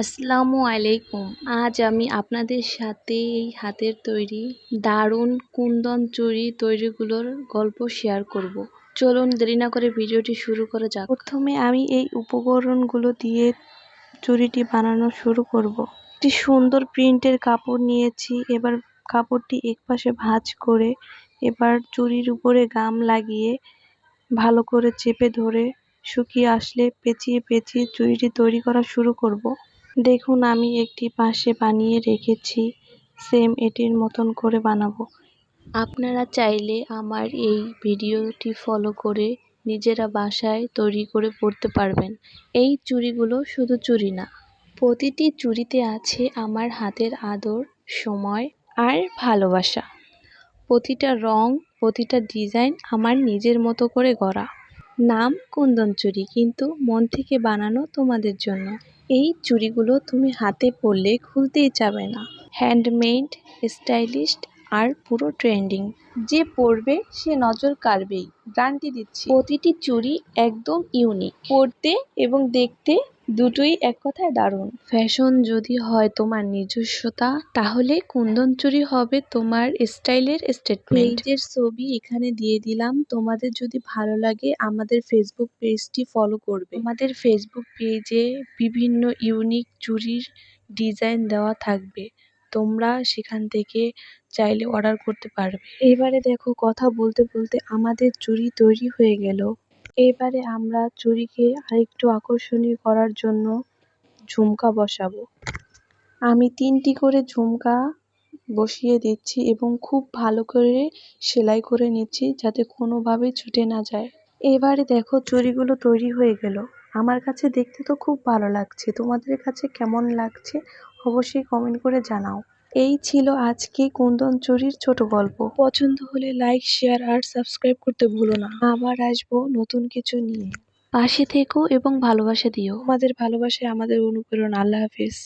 আসসালামু আলাইকুম আজ আমি আপনাদের সাথে এই হাতের তৈরি দারুণ কুন্দন চুড়ি তৈরিগুলোর গল্প শেয়ার করব। চলুন দেরি না করে ভিডিওটি শুরু করা যাক প্রথমে আমি এই উপকরণগুলো দিয়ে চুড়িটি বানানো শুরু করব। একটি সুন্দর প্রিন্টের কাপড় নিয়েছি এবার কাপড়টি একপাশে ভাঁজ করে এবার চুড়ির উপরে গাম লাগিয়ে ভালো করে চেপে ধরে শুকিয়ে আসলে পেঁচিয়ে পেঁচিয়ে চুড়িটি তৈরি করা শুরু করব। দেখুন, আমি একটি পাশে বানিয়ে রেখেছি। সেম এটির মতন করে বানাবো। আপনারা চাইলে আমার এই ভিডিওটি ফলো করে নিজেরা বাসায় তৈরি করে পড়তে পারবেন। এই চুড়িগুলো শুধু চুড়ি না, প্রতিটি চুড়িতে আছে আমার হাতের আদর, সময় আর ভালোবাসা। প্রতিটা রং, প্রতিটা ডিজাইন আমার নিজের মতো করে গড়া। নাম কুন্দন চুরি, কিন্তু মন থেকে বানানো তোমাদের জন্য। এই চুরিগুলো তুমি হাতে পরলে খুলতেই চাবে না। হ্যান্ডমেড স্টাইলিশ আর পুরো ট্রেন্ডিং। যে পরবে, সে নজর কাড়বেই। গ্যারান্টি দিচ্ছি। প্রতিটি চুরি একদম ইউনিক। পরতে এবং দেখতে দুটোই এক কথায় দারুণ। ফ্যাশন যদি হয় তোমার নিজস্বতা তাহলে কুন্দন চুড়ি হবে তোমার স্টাইলের স্টেটমেন্ট পেজের ছবি এখানে দিয়ে দিলাম। তোমাদের যদি ভালো লাগে আমাদের ফেসবুক পেজটি ফলো করবে। আমাদের ফেসবুক পেজে বিভিন্ন ইউনিক চুরির ডিজাইন দেওয়া থাকবে। তোমরা সেখান থেকে চাইলে অর্ডার করতে পারবে। এবারে দেখো কথা বলতে বলতে আমাদের চুরি তৈরি হয়ে গেল। এবারে আমরা চুড়িকে আরেকটু আকর্ষণীয় করার জন্য ঝুমকা বসাবো। আমি তিনটি করে ঝুমকা বসিয়ে দিচ্ছি এবং খুব ভালো করে সেলাই করে নিচ্ছি যাতে কোনোভাবে ছুটে না যায়। এবারে দেখো চুড়িগুলো তৈরি হয়ে গেল। আমার কাছে দেখতে তো খুব ভালো লাগছে। তোমাদের কাছে কেমন লাগছে অবশ্যই কমেন্ট করে জানাও। এই ছিল আজকে কুন্দন চুরির ছোট গল্প। পছন্দ হলে লাইক শেয়ার আর সাবস্ক্রাইব করতে ভুলো না। আবার আসব নতুন কিছু নিয়ে। পাশে থেকো এবং ভালোবাসা দিও। আমাদের ভালোবাসায় আমাদের অনুপ্রেরণা। আল্লাহ হাফিজ।